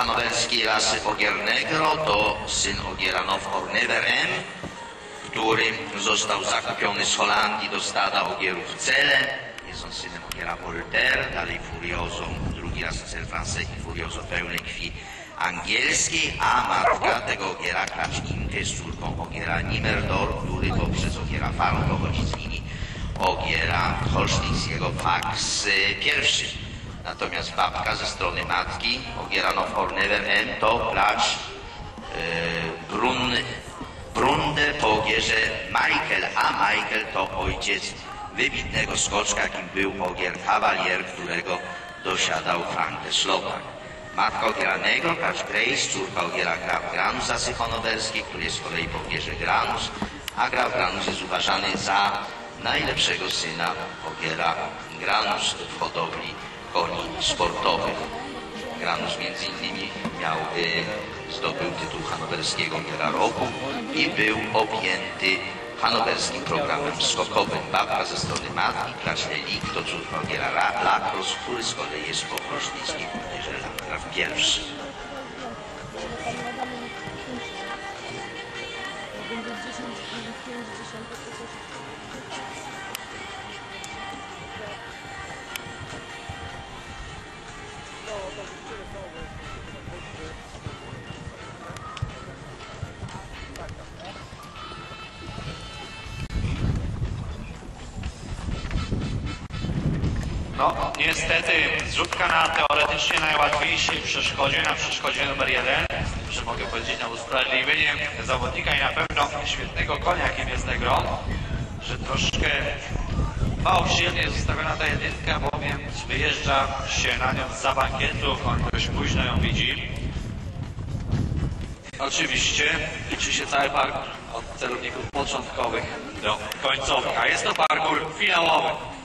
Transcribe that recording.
hanowerskiej rasy Ogier Negro to syn Ogiera Nowhornever M, który został zakupiony z Holandii do stada ogierów Cele. Jest on synem Ogiera Voltaire, dalej Furiozo, drugi raz Cel Francais i Furiozo pełnej krwi angielskiej, a matka tego Ogiera Klacz Imke jest córką Ogiera Nimmerdor, który poprzez Ogiera Farn pochodzi z linii Ogiera Holsztyńskiego Fax pierwszy. Natomiast babka ze strony matki Ogiera Nowhornever M to Klacz e, Brun, Brunder po Ogierze Michael, a Michael to ojciec wybitnego skoczka, jakim był Ogier Cavalier, którego dosiadał Frank de Slopak. Matka Ogiera Negro, Klacz Grace, córka Ogiera Graf Granus Asychonowerski, który jest z kolei po Ogierze Granus, a Graf Granus jest uważany za najlepszego syna Ogiera Granus w hodowli koni sportowych. Granus między innymi miał, y, zdobył tytuł hanowerskiego Ogiera Roku i był objęty hanowerskim programem skokowym. Babka ze strony matki, Klacz Elik, to córka Ogiera Ra- Lakros, który z kolei jest po Ogierze Landgraf pierwszy. No, niestety zrzutka na teoretycznie najłatwiejszej przeszkodzie, na przeszkodzie numer jeden, że mogę powiedzieć na usprawiedliwienie zawodnika i na pewno świetnego konia, jakim jest Negro, że troszkę mało przyjemnie jest zostawiona ta jedynka, bowiem wyjeżdża się na nią za bankietu, on dość późno ją widzi. Oczywiście liczy się cały parkour od celowników początkowych do końcówka. Jest to parkour finałowy.